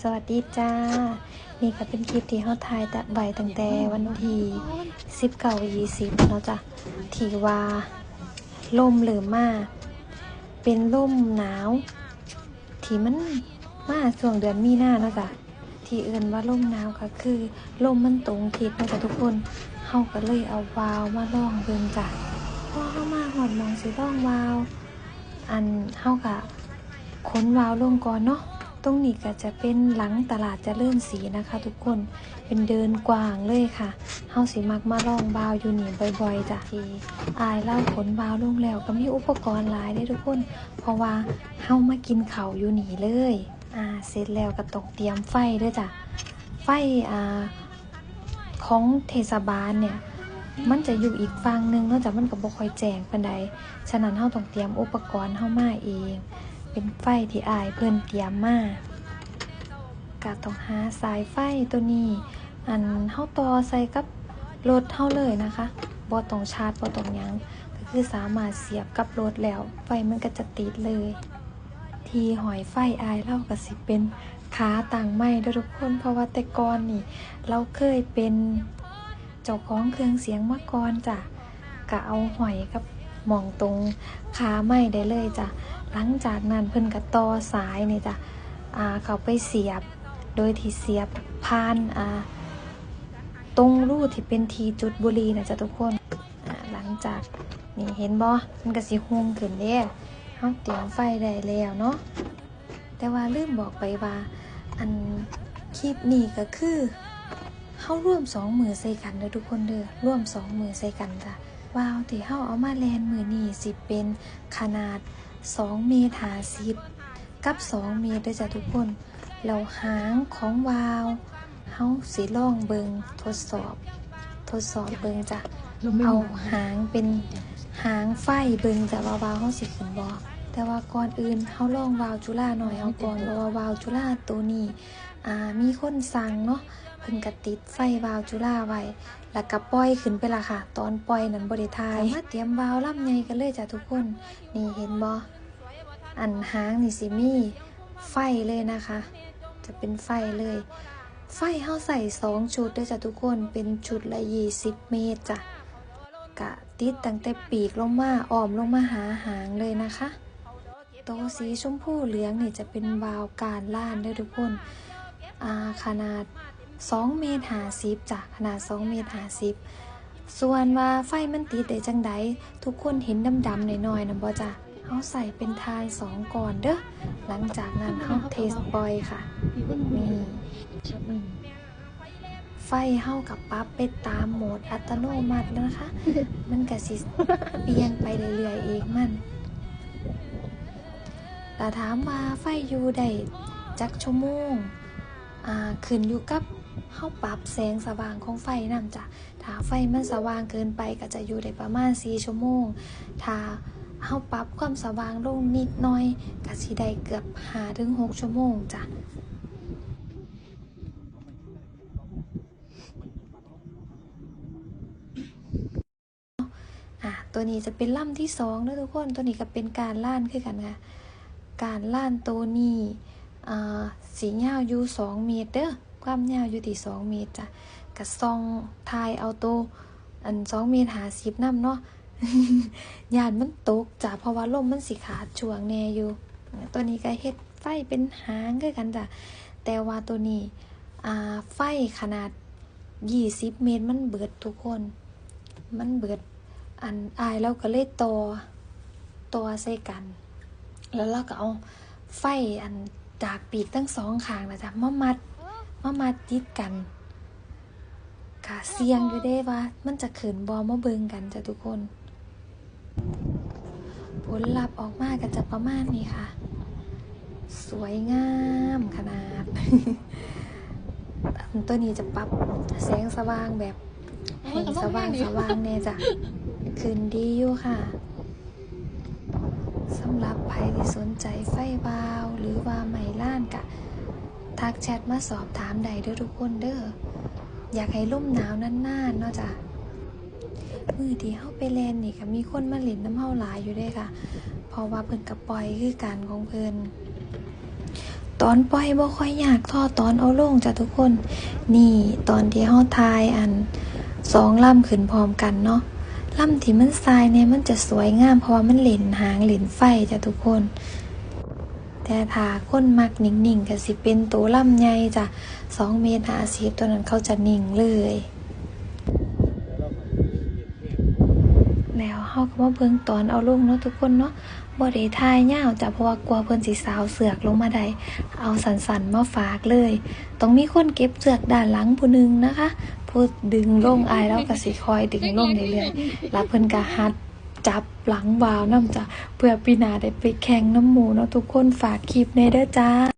สวัสดีจ้า นี่ก็เป็นคลิปที่เขาถ่ายตะใบตั้งแต่วันที่สิบเก้ายี่สิบเนาะจ้ะที่ว่าลมหรือมาเป็นลมหนาว ที่มันมาช่วงเดือนมีนาเนาะจ้ะที่เอื่นว่าลมหนาวก็คือลมมันตรงทิศเนาะจ้ะทุกคนเฮาก็เลยเอาวาวมาล่องเบิ่งจ้ะพอเฮามาหอดมองสิล่องวาว อันเฮากะค้นวาวลงก่อนเนาะ ตรงนี้ก็จะเป็นหลังตลาดเจเลื่อนสีนะคะ ทุกคนเป็นเดินกว้างเลยค่ะเฮาสิมักมาลองบาวอยู่นี่บ่อยๆจ้ะที่อายเล่าขนบาวลงแล้วก็มีอุปกรณ์หลายได้ทุกคน เพราะว่าเฮามากินเขาอยู่นี่เลยอ่าเสร็จแล้วก็ต้องเตรียมไฟด้วยจ้ะไฟอ่าของเทศบาลเนี่ยมันจะอยู่อีกฝั่งหนึงนอกจากมันก็บ่ค่อยแจ้งปานใดฉะนั้นเฮาต้องเตรียมอุปกรณ์เฮามาเอง เป็นไฟที่อายเพิ่นเตรียมมาก็ต้องหาสายไฟตัวนี้ อันเฮาต่อใส่กับรถเฮาเลยนะคะบ่ต้องชาร์จบ่ต้องหยังก็คือสามารถเสียบกับรถแล้ว ไฟมันก็จะติดเลย ที่หอยไฟอายเล่าก็สิเป็นขาต่างไม้ด้อทุกคนเพราะว่าแต่ก่อนนี่ เราเคยเป็นเจ้าของเครื่องเสียงมาก่อนจ้ะก็เอาหอยกับมองตรงขาไม้ได้เลยจ้ะ หลังจากนั้นเพิ่นก็ต่อสายนี่จ้ะอ่าเขาไปเสียบ โดยที่เสียบผ่านอ่าตรงรูที่เป็นทีจุดบุรีนะจ๊ะทุกคนอ่าหลังจากนี่เห็นบ่มันก็สิหุงขึ้นเด้เฮาเตรียมไฟได้แล้วเนาะแต่ว่าลืมบอกไปว่าอันคลิปนี้ก็คือเฮาร่วมสองมือใส่กันเด้อทุกคนเด้อร่วมสองมือใส่กันจ้ะว้าวที่เฮาเอามาแลนมือนี้สิเป็นขนาด 2 เมตรหาสิบกับ 2 เมตรด้วยจ้ะทุกคนเราหางของวาวเฮาสิลองเบิงทดสอบ ทดสอบเบิงจ้ะเอาหางเป็นหางไฟเบิงจ้ะว่าวาวเฮาสิขึ้นบ่แต่ว่าก่อนอื่นเฮาลองวาวจุฬาหน่อยเอาก่อนเพราะว่าวาวจุฬาตัวนี้อ่า มีคนสั่งเนาะเพิ่นก็ติดไฟวาวจุฬาไว้ แล้วก็ปล่อยขึ้นไปละค่ะ ตอนปล่อยนั้นบ่ได้ทายมาเตรียมวาวลำใหญ่กันเลยจ้ะทุกคน นี่เห็นบ่อันหางนี่สิมีไฟเลยนะคะ จะเป็นไฟเลย ไฟเฮาใส่สองชุดด้วยจ้ะทุกคนเป็นชุดละยี่สิบเมตรจ้ะกะติดตั้งแต่ปีกลงมาอ้อมลงมาหาหางเลยนะคะ โตวสีชมพูเหลืองนี่จะเป็นวาวการล่านด้วยทุกคนอ่า ขนาด2เมตรหาสิบจ้ะขนาด2เมตรหาสิบส่วนว่าไฟมันติดได้จังใดทุกคนเห็นดำๆหน่อยๆนะบ่จ้ะเขาใส่เป็นทานสองก่อนเด้อหลังจากนั้นเขาเทสปอยค่ะนี่ไฟเข้ากับปั๊บไปตามโหมดอัตโนมัตินะคะ มันก็สิเปลี่ยนไปเรื่อยๆเองมันแต่ถามว่าไฟอยู่ได้จักชั่วโมง ขึ้นอยู่กับเข้าปรับแสงสว่างของไฟนำจ้ะถ้าไฟมันสว่างเกินไปก็จะอยู่ได้ประมาณ4ชั่วโมง ถ้าเฮาปรับความสว่างลงนิดหน่อยก็สิได้เกือบ5ถึง6ชั่วโมงจ้ะอะตัวนี้จะเป็นล่ำที่สองนะทุกคน ตัวนี้ก็เป็นการล่านคือกันค่ะ การล่านตัวนี้ สียาวอยู่2เมตรเด้อความยาวอยู่ที่2เมตรจ้ะกระซองทายเอาตัวอัน2เมตรหาสิบน้ำเนาะยานมันตกจ้ะเพราะว่าลมมันสิขาดช่วงแน่อยู่ ตัวนี้ก็เฮ็ดไฟเป็นหางคือกันจ้ะแต่ว่าตัวนี้ไฟขนาด20เมตรมันเบิดทุกคน มันเบิดอันอายแล้วก็เลยต่อต่อใส่กัน แล้วเราก็เอาไฟอัน จากปีกทั้งสองข้างนะจ๊ะมามัดมามัดติดกัน ค่ะเสียงอยู่ได้ว่า มันจะขืนบอมาเบิงกันจ้ะทุกคน ผลลัพธ์ออกมาก็จะประมาณนี้ค่ะ สวยงามขนาด ตัวนี้จะปรับแสงสว่างแบบให้สว่างสว่างแน่จ้ะคืนดีอยู่ค่ะ รับใครที่สนใจไฟวาว หรือว่าไหมล้านกะ ทักแชทมาสอบถามใดเด้อทุกคนเด้ออยากให้ร่มหนาวนานเนาะจ้ะมือที่เฮาไปแลนนี่ก็มีคนมาเล่นน้ำเฮาหลายอยู่ด้ค่ะ เพราะว่าเพิ่นก็ปล่อยคือการของเพิ่นตอนปล่อยบ่ค่อยยากท่อตอนเอาลงจ้ะทุกคน นี่ตอนที่เฮาทายอันสองล่ำขึ้นพร้อมกันเนาะ ลำที่มันทรายเนี่ยมันจะสวยงาม เพราะว่ามันเหลนหางเหลนไฟจ้ะทุกคน แต่ถ้าคนมักนิ่งๆก็สิเป็นตัวลำใหญ่จ้ะสองเมตรห้าสิบตัวนั้นเขาจะนิ่งเลยแล้วเฮาก็มาเบิ่งตอนเอาลงเนาะทุกคนเนาะบ่ได้ทายยาวจ้ะเพราะว่ากลัวเพิ่นสิสาวเสือกลงมาได้เอาสันๆมาฝากเลย ต้องมีคนเก็บเสือกด้านหลังผู้หนึงนะคะ พูดดึงล่งอายแล้วก็สิคอยดึงล่งเรื่อยๆแล้วเพิ่นก็ฮัดจับหลังวาวนํจ้ะเพื่อปีนาได้ไปแข่งน้ำหมูเนาะทุกคนฝากคลิปในเด้อจ้า